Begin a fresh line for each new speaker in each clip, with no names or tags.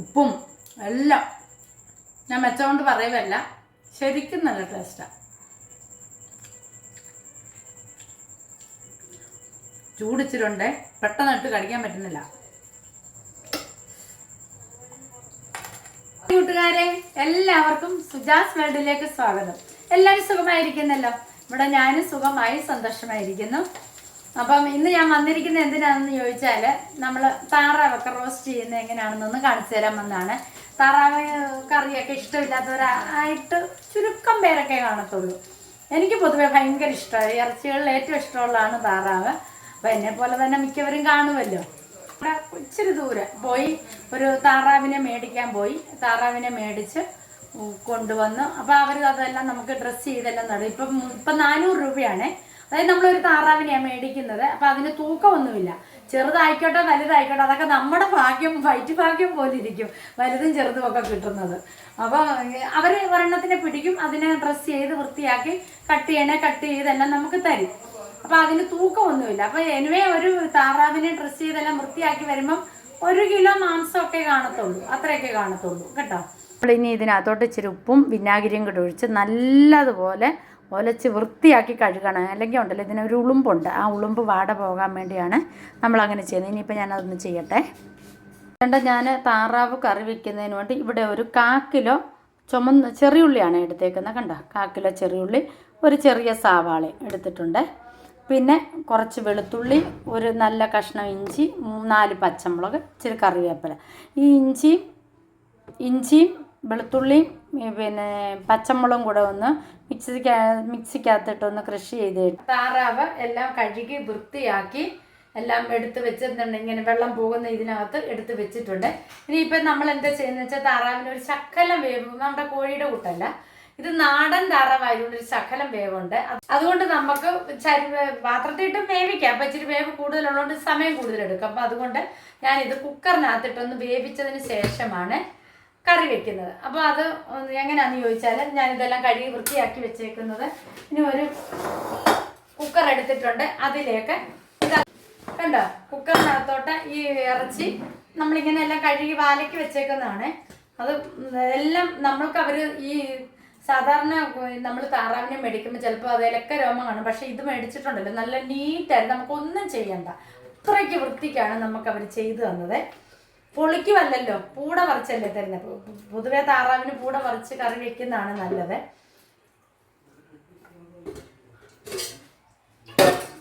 ഉപ്പും എല്ലാം ഞാൻ മെച്ചമുകൊണ്ട് പറയുകയല്ല ശരിക്കും നല്ല ടേസ്റ്റാണ് ചൂടിച്ചിട്ടുണ്ട് പെട്ടെന്ന് ഇട്ട് കടിക്കാൻ പറ്റുന്നില്ല. കൂട്ടുകാരെ എല്ലാവർക്കും സുജാസ് വേൾഡിലേക്ക് സ്വാഗതം. എല്ലാവരും സുഖമായിരിക്കുന്നല്ലോ? ഇവിടെ ഞാനും സുഖമായി സന്തോഷമായിരിക്കുന്നു. അപ്പം ഇന്ന് ഞാൻ വന്നിരിക്കുന്നത് എന്തിനാണെന്ന് ചോദിച്ചാൽ നമ്മൾ താറാവൊക്കെ റോസ്റ്റ് ചെയ്യുന്നത് എങ്ങനെയാണെന്നൊന്ന് കാണിച്ചു തരാൻ വന്നാണ് താറാവ് കറിയൊക്കെ ഇഷ്ടമില്ലാത്തവരായിട്ട് ചുരുക്കം പേരൊക്കെ കാണത്തുള്ളൂ. എനിക്ക് പൊതുവെ ഭയങ്കര ഇഷ്ടമാണ്. ഇറച്ചികളിൽ ഏറ്റവും ഇഷ്ടമുള്ളതാണ് താറാവ്. അപ്പം എന്നെ പോലെ തന്നെ മിക്കവരും കാണുമല്ലോ. ഇവിടെ ഇച്ചിരി ദൂരെ പോയി ഒരു താറാവിനെ മേടിക്കാൻ പോയി. താറാവിനെ മേടിച്ച് കൊണ്ടുവന്നു. അപ്പോൾ അവർ അതെല്ലാം നമുക്ക് ഡ്രസ്സ് ചെയ്തെല്ലാം നടും ഇപ്പം ഇപ്പം നാനൂറ് രൂപയാണ്. അതായത് നമ്മളൊരു താറാവിനെയാണ് മേടിക്കുന്നത്. അപ്പം അതിന് തൂക്കമൊന്നുമില്ല. ചെറുതായിക്കോട്ടെ വലുതായിക്കോട്ടെ അതൊക്കെ നമ്മുടെ ഭാഗ്യം വയറ്റ് ഭാഗ്യം പോലെ ഇരിക്കും. വലുതും ചെറുതും ഒക്കെ കിട്ടുന്നത്. അപ്പോൾ അവർ ഒരെണ്ണത്തിനെ പിടിക്കും അതിനെ ഡ്രസ്സ് ചെയ്ത് വൃത്തിയാക്കി കട്ട് ചെയ്യണേ കട്ട് ചെയ്തെല്ലാം നമുക്ക് തരും. അപ്പൊ അതിന് തൂക്കമൊന്നുമില്ല. അപ്പൊ എനിവേ ഒരു താറാവിനെ ഡ്രസ്സ് ചെയ്തെല്ലാം വൃത്തിയാക്കി വരുമ്പം ഒരു കിലോ മാംസമൊക്കെ കാണത്തുള്ളൂ. അത്രയൊക്കെ കാണത്തുള്ളൂ. കേട്ടോ? നമ്മൾ ഇനി ഇതിനകത്തോട്ട് ഇച്ചിരി ഉപ്പും വിനാഗിരിയും കൂടെ ഒഴിച്ച് നല്ലതുപോലെ ഒലച്ച് വൃത്തിയാക്കി കഴുകണം. അല്ലെങ്കിൽ ഉണ്ടല്ലോ ഇതിനൊരു ഉളുമ്പുണ്ട്. ആ ഉളുമ്പ് വാട പോകാൻ വേണ്ടിയാണ് നമ്മൾ അങ്ങനെ ചെയ്യുന്നത്. ഇനിയിപ്പോൾ ഞാനതൊന്ന് ചെയ്യട്ടെ. വേണ്ട ഞാൻ താറാവ് കറി വയ്ക്കുന്നതിന് വേണ്ടി ഇവിടെ ഒരു കാ കിലോ ചുമന്ന ചെറിയുള്ളിയാണ് എടുത്തേക്കുന്നത്. കണ്ട കാ കിലോ ചെറിയുള്ളി ഒരു ചെറിയ സവാള എടുത്തിട്ടുണ്ട്. പിന്നെ കുറച്ച് വെളുത്തുള്ളി ഒരു നല്ല കഷ്ണം ഇഞ്ചി നാല് പച്ചമുളക് ഇച്ചിരി കറിവേപ്പില. ഈ ഇഞ്ചിയും ഇഞ്ചിയും വെളുത്തുള്ളിയും പിന്നെ പച്ചമുളകും കൂടെ ഒന്ന് മിക്സിക്ക മിക്സിക്കകത്തിട്ടൊന്ന് കൃഷി ചെയ്ത് താറാവ് എല്ലാം കഴുകി വൃത്തിയാക്കി എല്ലാം എടുത്ത് വെച്ചിട്ടുണ്ട്. ഇങ്ങനെ വെള്ളം പോകുന്ന ഇതിനകത്ത് എടുത്ത് വെച്ചിട്ടുണ്ട്. ഇനി ഇനിയിപ്പം നമ്മൾ എന്താ ചെയ്യുന്നത് വെച്ചാൽ താറാവിന് ഒരു ശക്കലം വേവ് നമ്മുടെ കോഴിയുടെ കൂട്ടല്ല. ഇത് നാടൻ താറാവായതുകൊണ്ട് ഒരു ശകലം വേവുണ്ട്. അതുകൊണ്ട് നമുക്ക് പാത്രത്തിട്ട് വേവിക്കാം. അപ്പം ഇച്ചിരി വേവ് കൂടുതലുള്ളതുകൊണ്ട് സമയം കൂടുതലെടുക്കും. അപ്പം അതുകൊണ്ട് ഞാനിത് കുക്കറിനകത്തിട്ടൊന്ന് വേവിച്ചതിന് ശേഷമാണ് കറി വെക്കുന്നത്. അപ്പോൾ അത് എങ്ങനെയാണെന്ന് ചോദിച്ചാൽ ഞാനിതെല്ലാം കഴുകി വൃത്തിയാക്കി വെച്ചേക്കുന്നത്. ഇനി ഒരു കുക്കർ എടുത്തിട്ടുണ്ട്. അതിലേക്ക് കണ്ടോ? കുക്കറിനകത്തോട്ട് ഈ ഇറച്ചി നമ്മളിങ്ങനെ എല്ലാം കഴുകി വാലയ്ക്ക് വെച്ചേക്കുന്നതാണ്. അത് എല്ലാം നമ്മൾക്ക് അവർ ഈ സാധാരണ നമ്മൾ താറാവിനെ മേടിക്കുമ്പോൾ ചിലപ്പോൾ അതിലൊക്കെ രോമം കാണും പക്ഷെ ഇത് മേടിച്ചിട്ടുണ്ടല്ലോ. നല്ല നീറ്റായിട്ട് നമുക്കൊന്നും ചെയ്യണ്ട. അത്രയ്ക്ക് വൃത്തിക്കാണ് നമുക്ക് അവർ ചെയ്തു തന്നത്. പൊളിക്കുമല്ലല്ലോ പൂട പറിച്ചല്ലേ തന്നെ പൊതുവേ താറാവിന് പൂട പറിച്ച് കറി വെക്കുന്നതാണ് നല്ലത്.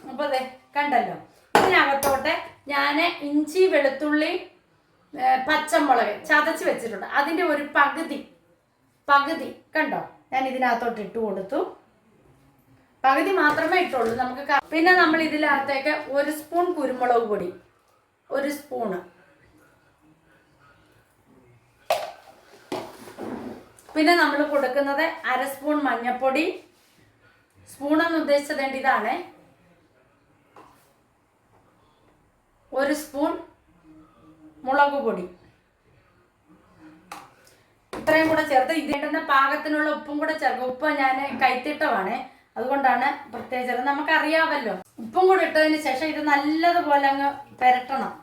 അപ്പൊ അതെ കണ്ടല്ലോ. ഇതിനകത്തോട്ട് ഞാൻ ഇഞ്ചി വെളുത്തുള്ളി പച്ചമുളക് ചതച്ച് വെച്ചിട്ടുണ്ട്. അതിന്റെ ഒരു പകുതി പകുതി കണ്ടോ? ഞാൻ ഇതിനകത്തോട്ട് ഇട്ട് കൊടുത്തു. പകുതി മാത്രമേ ഇട്ടുള്ളൂ. നമുക്ക് പിന്നെ നമ്മൾ ഇതിനകത്തേക്ക് ഒരു സ്പൂൺ കുരുമുളക് പൊടി ഒരു സ്പൂണ്. പിന്നെ നമ്മൾ കൊടുക്കുന്നത് അര സ്പൂൺ മഞ്ഞൾപ്പൊടി സ്പൂൺ എന്ന് ഉദ്ദേശിച്ചത് ഇതാണ്. ഒരു സ്പൂൺ മുളക് പൊടി. ഇത്രയും കൂടെ ചേർത്ത് ഇതിന്റെ പാകത്തിനുള്ള ഉപ്പും കൂടെ ചേർക്കും ഉപ്പ് ഞാൻ കൈത്തിട്ടമാണ് അതുകൊണ്ടാണ് പ്രത്യേകിച്ച് നമുക്കറിയാമല്ലോ ഉപ്പും കൂടെ ഇട്ടതിന് ശേഷം ഇത് നല്ലതുപോലെ അങ്ങ് പെരട്ടണം.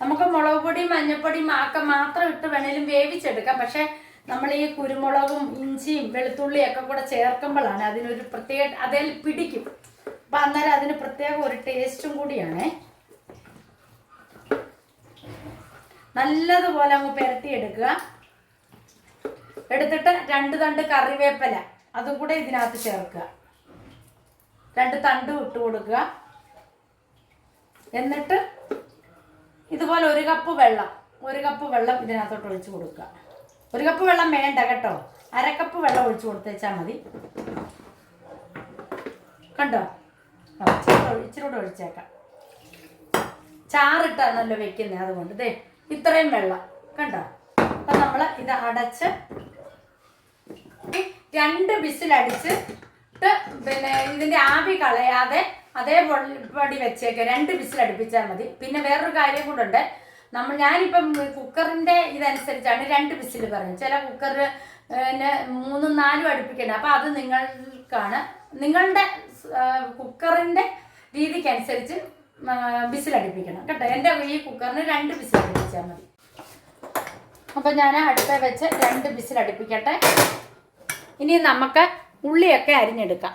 നമുക്ക് മുളക് പൊടിയും മഞ്ഞപ്പൊടിയും ഒക്കെ മാത്രം ഇട്ട് വേണേലും വേവിച്ചെടുക്കാം. പക്ഷെ നമ്മൾ ഈ കുരുമുളകും ഇഞ്ചിയും വെളുത്തുള്ളിയും ഒക്കെ കൂടെ ചേർക്കുമ്പോഴാണ് അതിനൊരു പ്രത്യേക അതിൽ പിടിക്കും. അപ്പൊ അന്നേരം അതിന് പ്രത്യേക ഒരു ടേസ്റ്റും കൂടിയാണേ. നല്ലതുപോലെ അങ്ങ് പുരട്ടിയെടുക്കുക. എടുത്തിട്ട് രണ്ട് തണ്ട് കറിവേപ്പില അതും കൂടെ ഇതിനകത്ത് ചേർക്കുക. രണ്ട് തണ്ട് ഇട്ട് കൊടുക്കുക. എന്നിട്ട് ഇതുപോലെ ഒരു കപ്പ് വെള്ളം ഒരു കപ്പ് വെള്ളം ഇതിനകത്തോട്ട് ഒഴിച്ച് കൊടുക്കുക. ഒരു കപ്പ് വെള്ളം വേണ്ട കേട്ടോ. അരക്കപ്പ് കപ്പ് വെള്ളം ഒഴിച്ച് കൊടുത്തേച്ചാൽ മതി. കണ്ടോ? ഇച്ചിരി കൂടെ- ഒഴിച്ചേക്കാം. ചാറിട്ടാണല്ലോ വെക്കുന്നത് അതുകൊണ്ട് ദേ ഇത്രയും വെള്ളം. കണ്ടോ? അപ്പൊ നമ്മൾ ഇത് അടച്ച് രണ്ട് ബിസിലടിച്ച് പിന്നെ ഇതിന്റെ ആവി കളയാതെ അതേപോലെ വെച്ചേക്കുക രണ്ട് വിസിൽ അടുപ്പിച്ചാൽ മതി. പിന്നെ വേറൊരു കാര്യം കൂടെ നമ്മൾ ഞാനിപ്പം കുക്കറിന്റെ ഇതനുസരിച്ചാണ് രണ്ട് വിസിൽ പറഞ്ഞത് ചില കുക്കർ മൂന്നും നാലും അടുപ്പിക്കണം അപ്പൊ അത് നിങ്ങൾക്കാണ്. നിങ്ങളുടെ കുക്കറിന്റെ രീതിക്കനുസരിച്ച് വിസിലടിപ്പിക്കണം കേട്ടോ? എന്റെ ഈ കുക്കറിന് രണ്ട് വിസിലടിപ്പിച്ചാൽ മതി. അപ്പോൾ ഞാൻ അടുപ്പ വെച്ച് രണ്ട് വിസിലടിപ്പിക്കട്ടെ ഇനി നമുക്ക് ഉള്ളിയൊക്കെ അരിഞ്ഞെടുക്കാം.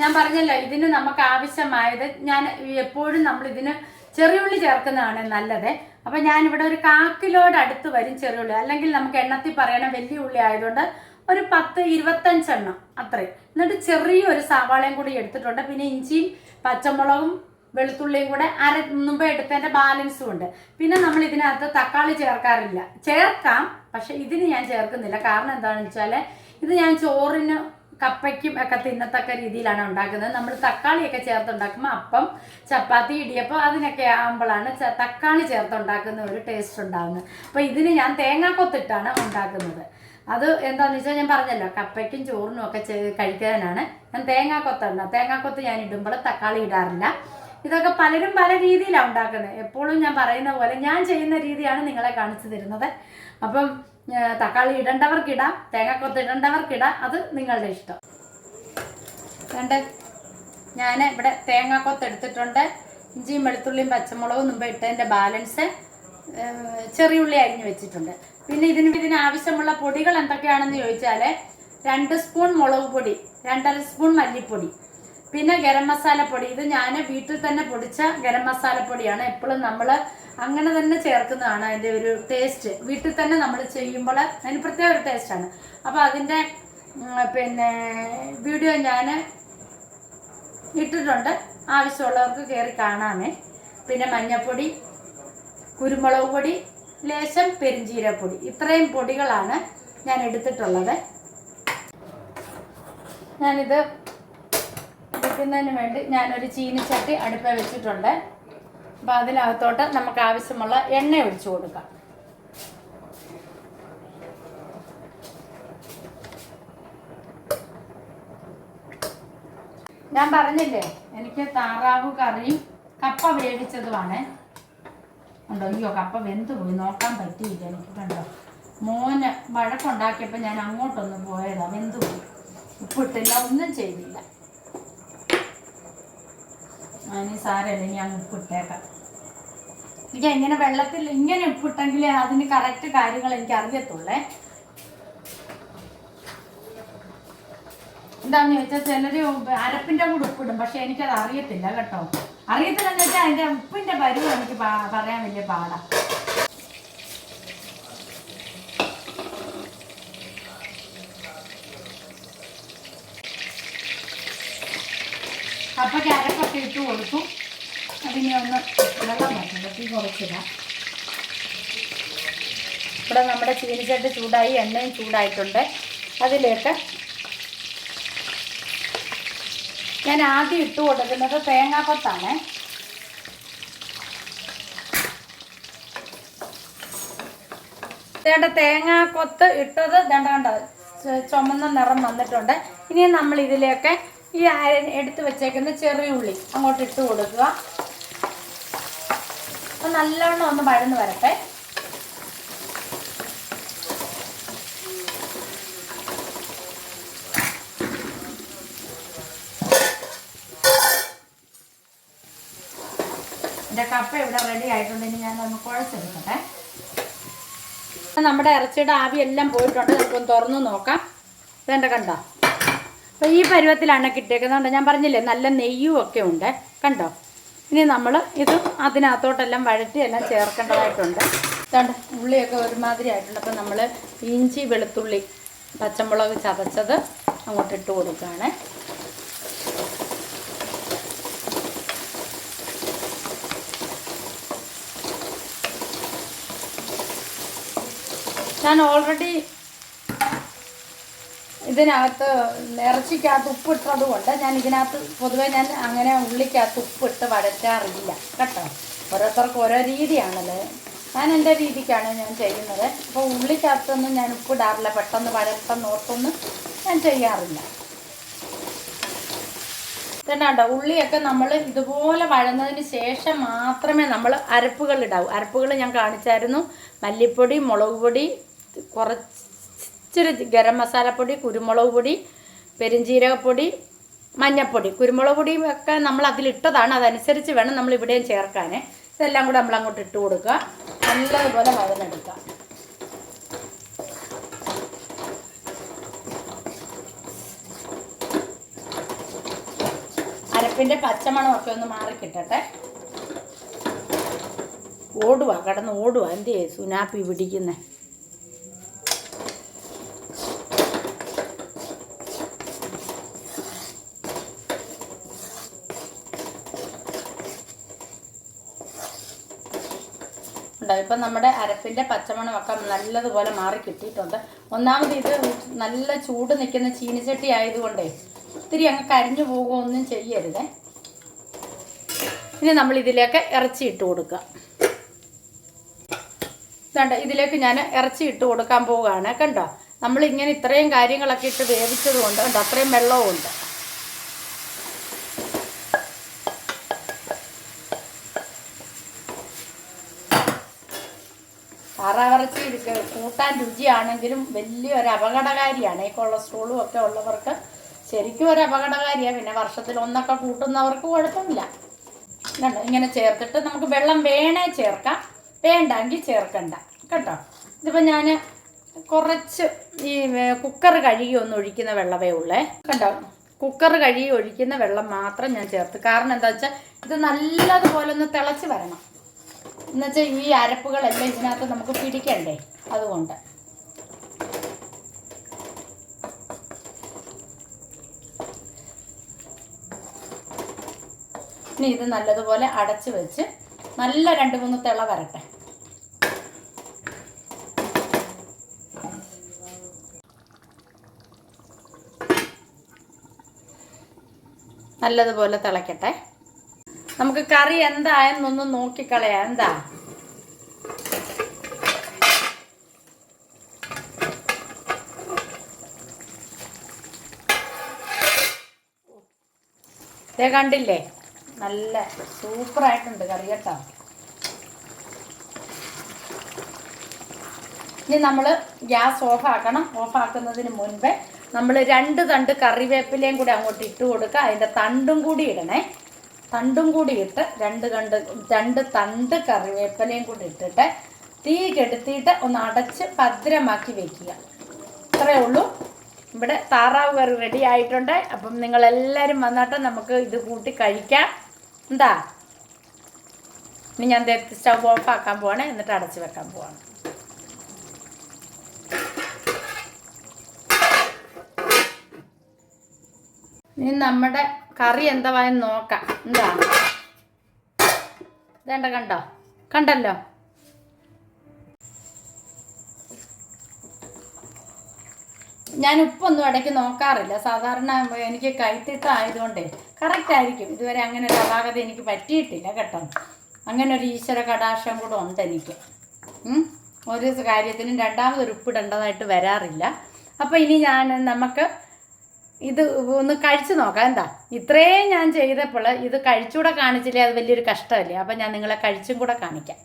ഞാൻ പറഞ്ഞല്ലോ ഇതിന് നമുക്ക് ആവശ്യമായത് ഞാൻ എപ്പോഴും നമ്മൾ ഇതിന് ചെറിയുള്ളി ചേർക്കുന്നതാണ് നല്ലത്. അപ്പൊ ഞാൻ ഇവിടെ ഒരു കാക്കിലോട് അടുത്ത് വരും ചെറിയുള്ളി. അല്ലെങ്കിൽ നമുക്ക് എണ്ണത്തിൽ പറയണ വലിയ ഉള്ളി ആയതുകൊണ്ട് ഒരു പത്ത് ഇരുപത്തഞ്ചെണ്ണം അത്രയും എന്നിട്ട് ചെറിയൊരു സവാളയും കൂടി എടുത്തിട്ടുണ്ട്. പിന്നെ ഇഞ്ചിയും പച്ചമുളകും വെളുത്തുള്ളിയും കൂടെ അര മുമ്പ് എടുത്തതിന്റെ ബാലൻസും ഉണ്ട്. പിന്നെ നമ്മൾ ഇതിനകത്ത് തക്കാളി ചേർക്കാറില്ല. ചേർക്കാം പക്ഷെ ഇതിന് ഞാൻ ചേർക്കുന്നില്ല. കാരണം എന്താണെന്ന് വെച്ചാൽ ഇത് ഞാൻ ചോറിന് കപ്പയ്ക്കും ഒക്കെ തിന്നത്തക്ക രീതിയിലാണ് ഉണ്ടാക്കുന്നത്. നമ്മൾ തക്കാളിയൊക്കെ ചേർത്തുണ്ടാക്കുമ്പോൾ അപ്പം ചപ്പാത്തി ഇടിയപ്പം അതിനൊക്കെ ആകുമ്പോഴാണ് തക്കാളി ചേർത്തുണ്ടാക്കുന്ന ഒരു ടേസ്റ്റ് ഉണ്ടാകുന്നത് അപ്പോൾ ഇതിന് ഞാൻ തേങ്ങാക്കൊത്തിട്ടാണ് ഉണ്ടാക്കുന്നത്. അത് എന്താണെന്ന് വെച്ചാൽ ഞാൻ പറഞ്ഞല്ലോ കപ്പയ്ക്കും ചോറിനും ഒക്കെ കഴിക്കാനാണ്. ഞാൻ തേങ്ങാക്കൊത്താണ് തേങ്ങാക്കൊത്ത് ഞാൻ ഇടുമ്പോൾ തക്കാളി ഇടാറില്ല. ഇതൊക്കെ പലരും പല രീതിയിലാണ് ഉണ്ടാക്കുന്നത്. എപ്പോഴും ഞാൻ പറയുന്ന പോലെ ഞാൻ ചെയ്യുന്ന രീതിയാണ് നിങ്ങളെ കാണിച്ചു തരുന്നത്. അപ്പം തക്കാളി ഇടേണ്ടവർക്കിടാം തേങ്ങാക്കൊത്ത് ഇടേണ്ടവർക്കിടാം അത് നിങ്ങളുടെ ഇഷ്ടം. രണ്ട് ഞാൻ ഇവിടെ തേങ്ങാക്കൊത്ത് എടുത്തിട്ടുണ്ട്. ഇഞ്ചിയും വെളുത്തുള്ളിയും പച്ചമുളകും മുമ്പ് ഇട്ടതിന്റെ ബാലൻസ് ചെറിയ ഉള്ളി അരിഞ്ഞ് വെച്ചിട്ടുണ്ട്. പിന്നെ ഇതിന് ഇതിന് ആവശ്യമുള്ള പൊടികൾ എന്തൊക്കെയാണെന്ന് ചോദിച്ചാൽ രണ്ട് സ്പൂൺ മുളക് പൊടി രണ്ടര സ്പൂൺ മല്ലിപ്പൊടി. പിന്നെ ഗരം മസാല പൊടി. ഇത് ഞാൻ വീട്ടിൽ തന്നെ പൊടിച്ച ഗരം മസാല പൊടിയാണ്. എപ്പോഴും നമ്മൾ അങ്ങനെ തന്നെ ചേർക്കുന്നതാണ് അതിന്റെ ഒരു ടേസ്റ്റ് വീട്ടിൽ തന്നെ നമ്മൾ ചെയ്യുമ്പോൾ അതിന് പ്രത്യേക ഒരു ടേസ്റ്റാണ് അപ്പോൾ അതിന്റെ പിന്നെ വീഡിയോ ഞാൻ ഇട്ടിട്ടുണ്ട്. ആവശ്യമുള്ളവർക്ക് കയറി കാണാമേ. പിന്നെ മഞ്ഞൾപ്പൊടി കുരുമുളക് പൊടി ലേശം പെരിഞ്ചീരപ്പൊടി. ഇത്രയും പൊടികളാണ് ഞാൻ എടുത്തിട്ടുള്ളത്. ഞാനിത് എടുക്കുന്നതിന് വേണ്ടി ഞാനൊരു ചീനിച്ചട്ടി അടുപ്പ വെച്ചിട്ടുണ്ട്. അപ്പോൾ അതിനകത്തോട്ട് നമുക്ക് ആവശ്യമുള്ള എണ്ണ ഒഴിച്ചു കൊടുക്കാം. ഞാൻ പറഞ്ഞില്ലേ എനിക്ക് താറാവ് കറിയും കപ്പ വേവിച്ചതുമാണ്. ഉണ്ടോ? അയ്യോ കപ്പ വെന്ത് പോയി. നോക്കാൻ പറ്റിയില്ല എനിക്ക് കണ്ടോ. മോന് വഴക്കുണ്ടാക്കിയപ്പോൾ ഞാൻ അങ്ങോട്ടൊന്ന് പോയതാണ് വെന്ത് പോയി. ഉപ്പിട്ടില്ല ഒന്നും ചെയ്തില്ല. അതിന് ഇനി അങ്ങ് ഉപ്പിട്ടേക്കാം എനിക്ക് ഇങ്ങനെ വെള്ളത്തിൽ ഇങ്ങനെ ഉപ്പിട്ടെങ്കിൽ അതിന് കറക്റ്റ് കാര്യങ്ങൾ എനിക്ക് അറിയത്തുള്ളേ. എന്താന്ന് ചോദിച്ചാൽ ചിലര് അരപ്പിന്റെ കൂടെ ഉപ്പിടും പക്ഷെ എനിക്കത് അറിയത്തില്ല കേട്ടോ. അറിയത്തില്ലെന്ന് വെച്ചാൽ അതിന്റെ ഉപ്പിന്റെ പരുവ് എനിക്ക് പറയാൻ വലിയ പാടാ. കപ്പയ്ക്ക് അരപ്പൊക്കെ ഇട്ട് കൊടുക്കും അതിനെ ഒന്ന് വെള്ളം പറ്റും തീ കുറച്ചിടാം ഇവിടെ നമ്മുടെ ചീനിച്ചട്ടി ചൂടായി എണ്ണയും ചൂടായിട്ടുണ്ട്. അതിലേക്ക് ഞാൻ ആദ്യം ഇട്ട് കൊടുക്കുന്നത് തേങ്ങാക്കൊത്താണ്. വേണ്ട തേങ്ങാക്കൊത്ത് ഇട്ടത് വേണ്ട കണ്ട? ചുമന്ന നിറം വന്നിട്ടുണ്ട്. ഇനി നമ്മൾ ഇതിലേക്ക് ഈ അര- എടുത്ത് വെച്ചേക്കുന്ന ചെറിയ ഉള്ളി അങ്ങോട്ട് ഇട്ട് കൊടുക്കുക. അപ്പം നല്ലവണ്ണം ഒന്ന് പഴന്ന് വരട്ടെ. എന്റെ കപ്പ ഇവിടെ റെഡി ആയിട്ടുണ്ടെങ്കിൽ ഞാൻ ഒന്ന് കുഴച്ചെടുക്കട്ടെ. നമ്മുടെ ഇറച്ചിയുടെ ആവി എല്ലാം പോയിട്ടുണ്ട്. നമുക്കൊന്ന് തുറന്നു നോക്കാം. വേണ്ട കണ്ടോ? അപ്പോൾ ഈ പരുവത്തിലാണ് കിട്ടിയേക്കുന്നത് ഞാൻ പറഞ്ഞില്ലേ നല്ല നെയ്യും ഒക്കെ ഉണ്ട്. കണ്ടോ? ഇനി നമ്മൾ ഇത് അതിനകത്തോട്ടെല്ലാം വഴറ്റി എല്ലാം ചേർക്കേണ്ടതായിട്ടുണ്ട്. ഇതാണ്ട് ഉള്ളിയൊക്കെ ഒരുമാതിരി ആയിട്ടുണ്ട്. അപ്പം നമ്മൾ ഇഞ്ചി വെളുത്തുള്ളി പച്ചമുളക് ചതച്ചത് അങ്ങോട്ട് ഇട്ട് കൊടുക്കുകയാണ്. ഞാൻ ഓൾറെഡി ഇതിനകത്ത് ഇറച്ചിക്കകത്ത് ഉപ്പിട്ടത് കൊണ്ട് ഞാൻ ഇതിനകത്ത് പൊതുവെ ഞാൻ അങ്ങനെ ഉള്ളിക്കകത്ത് ഉപ്പിട്ട് വഴറ്റാറില്ല കേട്ടോ. ഓരോരുത്തർക്കും ഓരോ രീതിയാണല്ലേ. ഞാൻ എന്റെ രീതിക്കാണ് ഞാൻ ചെയ്യുന്നത്. അപ്പോൾ ഉള്ളിക്കകത്തൊന്നും ഞാൻ ഉപ്പിടാറില്ല. പെട്ടെന്ന് വഴട്ടെന്ന് ഓർത്തൊന്നും ഞാൻ ചെയ്യാറില്ല. ഉണ്ടോ ഉള്ളിയൊക്കെ നമ്മൾ ഇതുപോലെ വഴന്നതിന് ശേഷം മാത്രമേ നമ്മൾ അരപ്പുകൾ ഇടാവൂ. അരപ്പുകൾ ഞാൻ കാണിച്ചായിരുന്നു. മല്ലിപ്പൊടി മുളക് പൊടി കുറച്ചിരി ഗരം മസാലപ്പൊടി കുരുമുളക് പൊടി പെരുംജീരകപ്പൊടി മഞ്ഞപ്പൊടി. കുരുമുളക് പൊടിയും ഒക്കെ നമ്മൾ അതിലിട്ടതാണ്. അതനുസരിച്ച് വേണം നമ്മൾ ഇവിടെയും ചേർക്കാൻ. ഇതെല്ലാം കൂടെ നമ്മൾ അങ്ങോട്ട് ഇട്ട് കൊടുക്കുക. നല്ലതുപോലെ വഴന്നെടുക്കുക അരപ്പിന്റെ പച്ചമണമൊക്കെ ഒന്ന് മാറി കിട്ടട്ടെ ഓടുവാ കിടന്ന് ഓടുവാ. എന്തേ സുനാപ്പി പിടിക്കുന്നേ? ഉണ്ടോ ഇപ്പം നമ്മുടെ അരപ്പിന്റെ പച്ചമണമൊക്കെ നല്ലതുപോലെ മാറി കിട്ടിയിട്ടുണ്ട്. ഒന്നാമത് ഇത് നല്ല ചൂട് നിൽക്കുന്ന ചീനിച്ചട്ടി ആയതുകൊണ്ടേ ഒത്തിരി അങ്ങ് കരിഞ്ഞു പോകുകയൊന്നും ചെയ്യരുതേ. ഇനി നമ്മൾ ഇതിലേക്ക് ഇറച്ചി ഇട്ട് കൊടുക്കുക കണ്ട ഇതിലേക്ക് ഞാൻ ഇറച്ചി ഇട്ട് കൊടുക്കാൻ പോവുകയാണ്. കണ്ടോ? നമ്മളിങ്ങനെ ഇത്രയും കാര്യങ്ങളൊക്കെ ഇട്ട് വേവിച്ചത് കൊണ്ട് കണ്ടോ അത്രയും വെള്ളവും ഉണ്ട് ഇത് കൂട്ടാൻ രുചിയാണെങ്കിലും വലിയൊരു അപകടകാരിയാണ്. ഈ കൊളസ്ട്രോളും ഒക്കെ ഉള്ളവർക്ക് ശരിക്കും ഒരു അപകടകാരിയാണ് പിന്നെ വർഷത്തിൽ ഒന്നൊക്കെ കൂട്ടുന്നവർക്ക് കുഴപ്പമില്ല. കണ്ടോ? ഇങ്ങനെ ചേർത്തിട്ട് നമുക്ക് വെള്ളം വേണേ ചേർക്കാം. വേണ്ടെങ്കിൽ ചേർക്കണ്ട. കേട്ടോ ഇതിപ്പോൾ ഞാൻ കുറച്ച് ഈ കുക്കർ കഴുകി ഒന്ന് ഒഴിക്കുന്ന വെള്ളമേ ഉള്ളേ. കണ്ടോ? കുക്കർ കഴുകി ഒഴിക്കുന്ന വെള്ളം മാത്രം ഞാൻ ചേർത്ത്. കാരണം എന്താ വെച്ചാൽ ഇത് നല്ലതുപോലെ ഒന്ന് തിളച്ച് വരണം. എന്നുവെച്ചാൽ ഈ അരപ്പുകളെല്ലാം ഇതിനകത്ത് നമുക്ക് പിടിക്കണ്ടേ? അതുകൊണ്ട്. ഇനി ഇത് നല്ലതുപോലെ അടച്ച് വെച്ച് നല്ല രണ്ട് മൂന്ന് തിള വരട്ടെ. നല്ലതുപോലെ തിളയ്ക്കട്ടെ നമുക്ക് കറി എന്തായെന്നൊന്ന് നോക്കിക്കളയാം. എന്താ? ഇതേ കണ്ടില്ലേ? നല്ല സൂപ്പറായിട്ടുണ്ട് കറി കേട്ടോ. ഇനി നമ്മൾ ഗ്യാസ് ഓഫ് ആക്കണം ഓഫ് ആക്കുന്നതിന് മുൻപേ നമ്മൾ രണ്ട് തണ്ട് കറിവേപ്പിലയും കൂടി അങ്ങോട്ട് ഇട്ട് കൊടുക്കുക. അതിന്റെ തണ്ടും കൂടി ഇടണേ. തണ്ടും കൂടി ഇട്ട് രണ്ട് കണ്ട് രണ്ട് തണ്ട് കറിവേപ്പിലയും കൂടി ഇട്ടിട്ട് തീ കെടുത്തിയിട്ട് ഒന്ന് അടച്ച് ഭദ്രമാക്കി വെക്കുക. ഇത്രയേ ഉള്ളൂ. ഇവിടെ താറാവ് കറി റെഡി ആയിട്ടുണ്ട്. അപ്പം നിങ്ങളെല്ലാവരും വന്നിട്ട് നമുക്ക് ഇത് കൂട്ടി കഴിക്കാം. എന്താ? ഇനി ഞാൻ സ്റ്റവ് ഓഫ് ആക്കാൻ പോവാണ്. എന്നിട്ട് അടച്ച് വെക്കാൻ പോവാണ്. ഇനി നമ്മുടെ കറി എന്താ വായ നോക്കാം. എന്താ? വേണ്ട കണ്ടോ? കണ്ടല്ലോ. ഞാൻ ഉപ്പൊന്നും ഇടയ്ക്ക് നോക്കാറില്ല. സാധാരണ എനിക്ക് കൈത്തിട്ട് ആയതുകൊണ്ടേ കറക്റ്റ് ആയിരിക്കും. ഇതുവരെ അങ്ങനെ ഒരു അപാകത എനിക്ക് പറ്റിയിട്ടില്ല കേട്ടോ. അങ്ങനെ ഒരു ഈശ്വര കടാക്ഷം കൂടെ ഉണ്ട് എനിക്ക്. ഒരു കാര്യത്തിനും രണ്ടാമതൊരു ഉപ്പിടേണ്ടതായിട്ട് വരാറില്ല. അപ്പോൾ ഇനി ഞാൻ നമുക്ക് ഇത് ഒന്ന് കഴിച്ചു നോക്കാം. എന്താ? ഇത്രയും ഞാൻ ചെയ്തപ്പോൾ ഇത് കഴിച്ചുകൂടെ കാണിച്ചില്ലേ? അത് വലിയൊരു കഷ്ടമല്ലേ? അപ്പം ഞാൻ നിങ്ങളെ കഴിച്ചും കൂടെ കാണിക്കാം.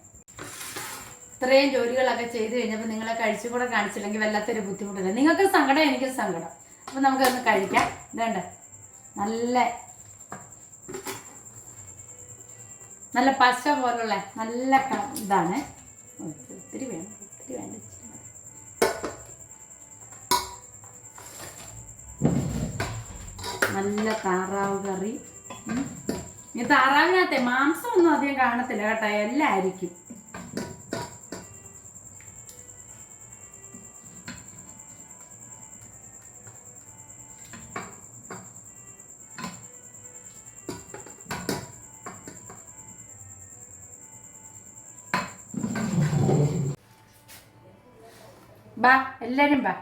ഇത്രയും ജോലികളൊക്കെ ചെയ്ത് കഴിഞ്ഞപ്പോൾ നിങ്ങളെ കഴിച്ചും കൂടെ കാണിച്ചില്ലെങ്കിൽ വല്ലാത്തൊരു ബുദ്ധിമുട്ടില്ല? നിങ്ങൾക്ക് സങ്കടം എനിക്ക് സങ്കടം. അപ്പം നമുക്കൊന്ന് കഴിക്കാം. ഇതേണ്ട. നല്ല നല്ല പശ പോലുള്ള നല്ല ഇതാണ്. ഒത്തിരി വേണം ഒത്തിരി വേണ്ട. നല്ല താറാവ് കറി. ഈ താറാവിനകത്തെ മാംസം ഒന്നും അധികം കാണത്തില്ല കേട്ടോ എല്ലാം ആയിരിക്കും ബാ എല്ലാരും ബാ.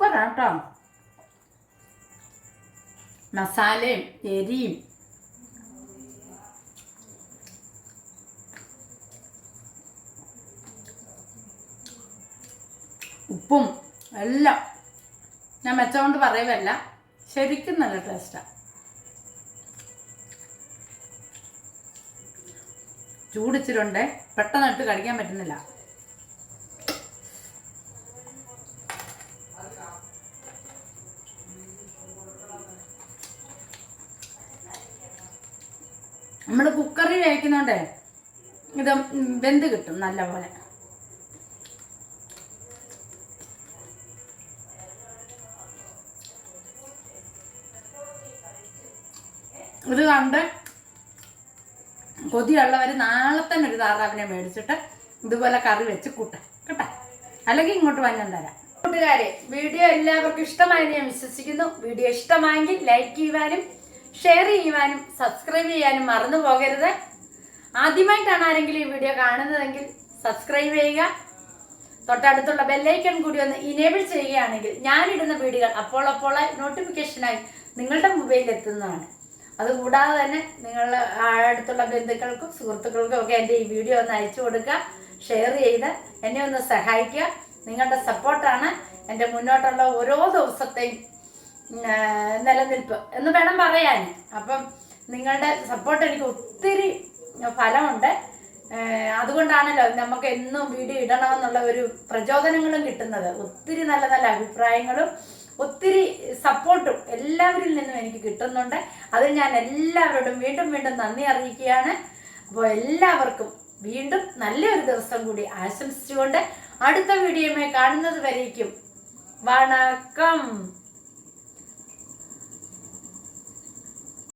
സൂപ്പർ ആട്ടോ മസാലയും എരിയും. ഉപ്പും എല്ലാം ഞാൻ മെച്ചമുണ്ട് പറയുകയല്ല ശരിക്കും നല്ല ടേസ്റ്റാണ് ചൂടിച്ചിട്ടുണ്ട് പെട്ടെന്ന് ഇട്ട് കഴിക്കാൻ പറ്റുന്നില്ല. നമ്മൾ കുക്കറിൽ വേവിക്കുന്നോണ്ടേ ഇത് വെന്ത് കിട്ടും നല്ലപോലെ. ഇത് കണ്ട് കൊതിയുള്ളവർ നാളെ തന്നെ ഒരു താറാവിനെ മേടിച്ചിട്ട് ഇതുപോലെ കറി വെച്ച് കൂട്ടാം കേട്ടോ? അല്ലെങ്കിൽ ഇങ്ങോട്ട് വന്നാൽ തരാം. കൂട്ടുകാരെ വീഡിയോ എല്ലാവർക്കും ഇഷ്ടമായി ഞാൻ വിശ്വസിക്കുന്നു. വീഡിയോ ഇഷ്ടമായെങ്കിൽ ലൈക്ക് ചെയ്യുവാനും ഷെയർ ചെയ്യുവാനും സബ്സ്ക്രൈബ് ചെയ്യാനും മറന്നു പോകരുത്. ആദ്യമായിട്ടാണ് ആരെങ്കിലും ഈ വീഡിയോ കാണുന്നതെങ്കിൽ സബ്സ്ക്രൈബ് ചെയ്യുക. തൊട്ടടുത്തുള്ള ബെല്ലൈക്കൺ കൂടി ഒന്ന് ഇനേബിൾ ചെയ്യുകയാണെങ്കിൽ ഞാനിടുന്ന വീഡിയോകൾ അപ്പോൾ അപ്പോൾ നോട്ടിഫിക്കേഷനായി നിങ്ങളുടെ മൊബൈലിൽ എത്തുന്നതാണ്. അതുകൂടാതെ തന്നെ നിങ്ങൾ അടുത്തുള്ള ബന്ധുക്കൾക്കും സുഹൃത്തുക്കൾക്കും ഒക്കെ എന്റെ ഈ വീഡിയോ ഒന്ന് അയച്ചു കൊടുക്കുക ഷെയർ ചെയ്ത് എന്നെ ഒന്ന് സഹായിക്കുക. നിങ്ങളുടെ സപ്പോർട്ടാണ് എന്റെ മുന്നോട്ടുള്ള ഓരോ ദിവസത്തെയും നിലനിൽപ്പ് എന്ന് വേണം പറയാൻ. അപ്പം നിങ്ങളുടെ സപ്പോർട്ട് എനിക്ക് ഒത്തിരി ഫലമുണ്ട്. അതുകൊണ്ടാണല്ലോ നമുക്ക് എന്നും വീഡിയോ ഇടണമെന്നുള്ള ഒരു പ്രചോദനങ്ങളും കിട്ടുന്നത്. ഒത്തിരി നല്ല നല്ല അഭിപ്രായങ്ങളും ഒത്തിരി സപ്പോർട്ടും എല്ലാവരിൽ നിന്നും എനിക്ക് കിട്ടുന്നുണ്ട്. അതിൽ ഞാൻ എല്ലാവരോടും വീണ്ടും വീണ്ടും നന്ദി അറിയിക്കുകയാണ്. അപ്പോൾ എല്ലാവർക്കും വീണ്ടും നല്ലൊരു ദിവസം കൂടി ആശംസിച്ചുകൊണ്ട് അടുത്ത വീഡിയോമേ കാണുന്നത് വരേക്കും. വണക്കം.